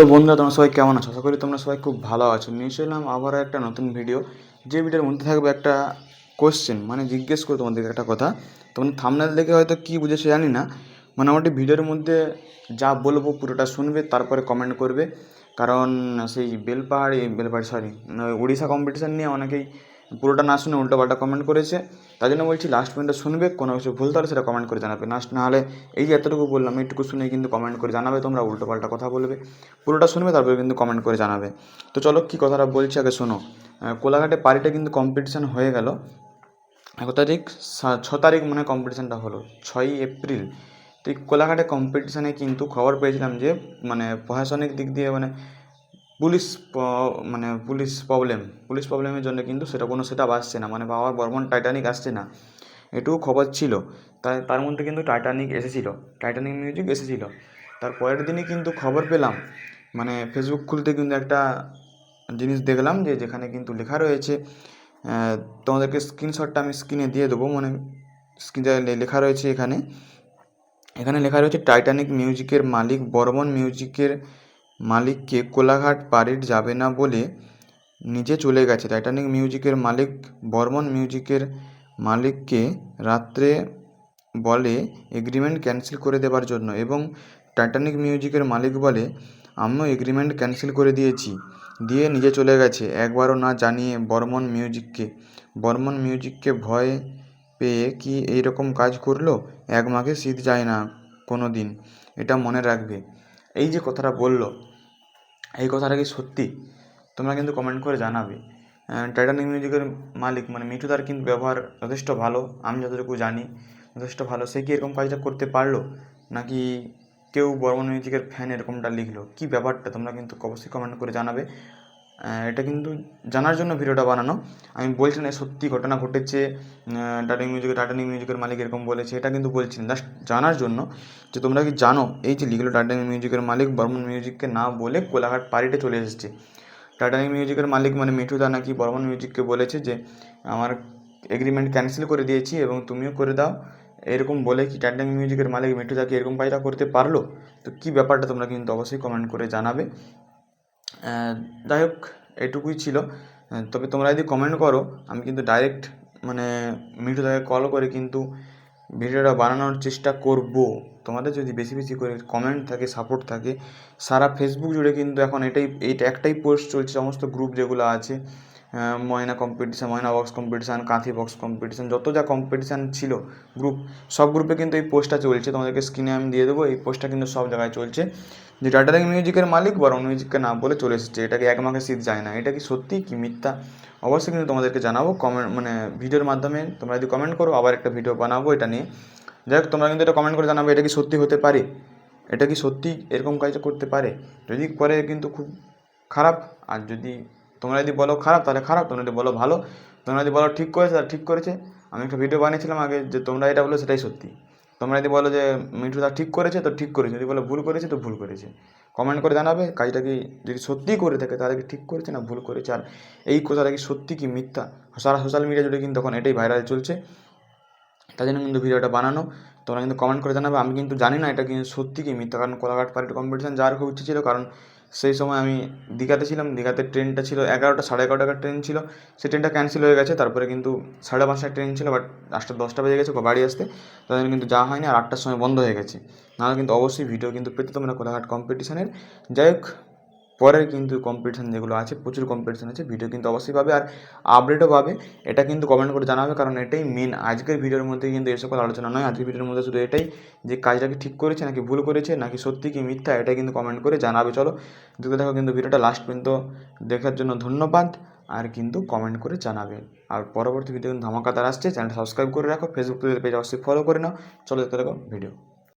তো বন্ধুরা, তোমরা সবাই কেমন আছো? আশা করি তোমরা সবাই খুব ভালো আছো। নিয়ে এলাম আবারও একটা নতুন ভিডিও যে ভিডিওর মধ্যে থাকবে একটা কোশ্চেন মানে জিজ্ঞেস করে তোমাদেরকে একটা কথা। তোমাদের থামনেল দেখে হয়তো কী বুঝেছ জানি না। মোটামুটি ভিডিওর মধ্যে যা বলব পুরোটা শুনবে, তারপরে কমেন্ট করবে। কারণ সেই বেলপাহাড়ি বেলপাহাড়ি সরি উড়িষ্যা কম্পিটিশান নিয়ে অনেকেই পুরোটা না শুনে উল্টোপাল্টা কমেন্ট করেছে। তাই জন্য বলছি লাস্ট পর্যন্ত শুনবে, কোনো কিছু ভুল তাহলে সেটা কমেন্ট করে জানাবে। না হলে এই যে এতটুকু বললাম, এইটুকু শুনে কিন্তু কমেন্ট করে জানাবে তোমরা উল্টোপাল্টা কথা বলবে। পুরোটা শুনবে, তারপরে কিন্তু কমেন্ট করে জানাবে। তো চলো, কী কথাটা বলছি আগে শোনো। কোলাঘাটে পারিটা কিন্তু কম্পিটিশান হয়ে গেল। এক তারিখ ছ তারিখ মানে কম্পিটিশানটা হলো, ছয়ই এপ্রিল। তো এই কোলাঘাটে কম্পিটিশানে কিন্তু খবর পেয়েছিলাম যে মানে প্রশাসনিক দিক দিয়ে মানে পুলিশ মানে পুলিশ প্রবলেম পুলিশ প্রবলেমের জন্য কিন্তু সেটা কোনো সেটা আসছে না। মানে বাবার বর্মন টাইটানিক আসছে না। এটুকু খবর ছিল। তাই তার মধ্যে কিন্তু টাইটানিক এসেছিল। টাইটানিক মিউজিক এসেছিল। তার পরের দিনই কিন্তু খবর পেলাম। মানে ফেসবুক খুলতে কিন্তু একটা জিনিস দেখলাম যে, যেখানে কিন্তু লেখা রয়েছে তোমাদেরকে স্ক্রিনশটটা আমি স্ক্রিনে দিয়ে দেবো। মানে স্ক্রিনে লেখা রয়েছে এখানে। এখানে লেখা রয়েছে টাইটানিক মিউজিকের মালিক বর্মন মিউজিকের মালিককে কোলাঘাট পারিট যাবে না বলে নিজে চলে গেছে। টাইটানিক মিউজিকের মালিক বর্মন মিউজিকের মালিককে রাত্রে বলে এগ্রিমেন্ট ক্যান্সেল করে দেওয়ার জন্য এবং টাইটানিক মিউজিকের মালিক বলে, আমিও এগ্রিমেন্ট ক্যান্সেল করে দিয়েছি, দিয়ে নিজে চলে গেছে। একবারও না জানিয়ে বর্মন মিউজিককে বর্মন মিউজিককে ভয় পেয়ে কি এইরকম কাজ করল? এক মাঘে শীত যায় না কোনো দিন এটা মনে রাখবে। এই যে কথাটা বলল, এই কথাটা কি সত্যি? তোমরা কিন্তু কমেন্ট করে জানাবে। টাইটানিক মিউজিকের মালিক মানে মিঠুদার কিন্তু ব্যবহার যথেষ্ট ভালো, আমি যতটুকু জানি। যথেষ্ট ভালো। সে কি এরকম কাজটা করতে পারল? নাকি কেউ বর্মন মিউজিকের ফ্যান এরকমটা লিখলো? কী ব্যাপারটা? তোমরা কিন্তু অবশ্যই কমেন্ট করে জানাবে। এটা কিন্তু জানার জন্য ভিডিওটা বানানো। আমি বলছি না, সত্যি ঘটনা ঘটেছে টাইটানিক মিউজিকের টাইটানিক মিউজিকের মালিক এরকম বলেছে, এটা কিন্তু বলছি না। জাস্ট জানার জন্য যে তোমরা কি জানো, এই যে লিখলো টাইটানিক মিউজিকের মালিক বর্মন মিউজিককে না বলে কোলাঘাট পারিটে চলে এসেছে। টাইটানিক মিউজিকের মালিক মানে মিঠুদা নাকি বর্মন মিউজিককে বলেছে যে, আমার এগ্রিমেন্ট ক্যান্সেল করে দিয়েছি এবং তুমিও করে দাও। এরকম বলে কি টাইটানিক মিউজিকের মালিক মিঠুদাকে এরকম কাজটা করতে পারল? তো কী ব্যাপারটা তোমরা কিন্তু অবশ্যই কমেন্ট করে জানাবে। যাই হোক এটুকুই ছিল। তবে তোমরা যদি কমেন্ট করো, আমি কিন্তু ডাইরেক্ট মানে মিঠুদাকে কল করে কিন্তু ভিডিওটা বানানোর চেষ্টা করব। তোমাদের যদি বেশি বেশি করে কমেন্ট থাকে সাপোর্ট থাকে, সারা ফেসবুক জুড়ে কিন্তু এখন এটাই এইটা একটাই পোস্ট চলছে, সমস্ত গ্রুপ যেগুলো আছে। Moyna competition Moyna box competition Kanthi box competition যত যা কম্পিটিশান ছিল গ্রুপ সব গ্রুপে কিন্তু এই পোস্টটা চলছে। তোমাদেরকে স্ক্রিনে আমি দিয়ে দেবো, এই পোস্টটা কিন্তু সব জায়গায় চলছে। যে টাটারিং মিউজিকের মালিক বরং মিউজিককে না বলে চলে এসেছে। এটাকে এক মাঘে শীত যায় না। এটা কি সত্যি কি মিথ্যা? অবশ্যই কিন্তু তোমাদেরকে জানাব। কমেন্ট মানে ভিডিওর মাধ্যমে তোমরা যদি কমেন্ট করো, আবার একটা ভিডিও বানাবো এটা নিয়ে। যাই হোক, তোমরা কিন্তু এটা কমেন্ট করে জানাবে, এটা কি সত্যি হতে পারে? এটা কি সত্যি এরকম কাজটা করতে পারে? যদি করে কিন্তু খুব খারাপ। আর যদি তোমরা যদি বলো খারাপ, তাহলে খারাপ, তোমরা যদি বলো ভালো, তোমরা যদি বলো ঠিক করেছে, তাহলে ঠিক করেছে। আমি একটা ভিডিও বানিয়েছিলাম আগে যে তোমরা এটা বলো সেটাই সত্যি। তোমরা যদি বলো যে মিঠু দা ঠিক করেছে, তো ঠিক করেছে। যদি বলো ভুল করেছে, তো ভুল করেছে। কমেন্ট করে জানাবে, কাজটা কি যদি সত্যিই করে থাকে, তাহলে কি ঠিক করেছে না ভুল করেছে? আর এই কথাটা কি সত্যি কি মিথ্যা? সারা সোশ্যাল মিডিয়া জুড়ে কিন্তু এখন এটাই ভাইরাল চলছে। তাই জন্য কিন্তু ভিডিওটা বানানো। তোমরা কিন্তু কমেন্ট করে জানাবে। আমি কিন্তু জানি না এটা কিন্তু সত্যি কি মিথ্যা। কারণ কোলাঘাট পার্টির কম্পিটিশান যাওয়ার খুব ইচ্ছে ছিল, কারণ সেই সময় আমি দীঘাতে ছিলাম, দীঘাতে ট্রেনটা ছিল এগারোটা, সাড়ে এগারো টাকার ট্রেন ছিল। সেই ট্রেনটা ক্যান্সেল হয়ে গেছে, তারপরে কিন্তু সাড়ে পাঁচটার ট্রেন ছিল বাট আটটা, দশটা বেজে গেছে, বাড়ি আসতে। তাদের কিন্তু যাওয়া হয়নি, আর আটটার সময় বন্ধ হয়ে গেছে। নাহলে কিন্তু অবশ্যই ভিডিও কিন্তু পেতে তোমরা কোলাঘাট কম্পিটিশানের যাই হোক পরের কিন্তু কম্পিটিশান যেগুলো আছে, প্রচুর কম্পিটিশান আছে ভিডিও কিন্তু অবশ্যই পাবে আর আপডেটও পাবে। এটা কিন্তু কমেন্ট করে জানাবে কারণ এটাই মেন আজকের ভিডিওর মধ্যে কিন্তু এই সকল আলোচনা নয়। আজকের ভিডিওর মধ্যে শুধু এটাই যে কাজটাকে ঠিক করেছে, নাকি ভুল করেছে, নাকি সত্যি কি মিথ্যা এটা কিন্তু কমেন্ট করে জানাবে। চলো, দেখতে দেখো কিন্তু ভিডিওটা লাস্ট পর্যন্ত। দেখার জন্য ধন্যবাদ আর কিন্তু কমেন্ট করে জানাবে। আর পরবর্তী ভিডিও কিন্তু ধামাকাদার আসছে। চ্যানেলটা সাবস্ক্রাইব করে রাখো। ফেসবুক পেজ অবশ্যই ফলো করে নাও। চলো দেখতে দেখো ভিডিও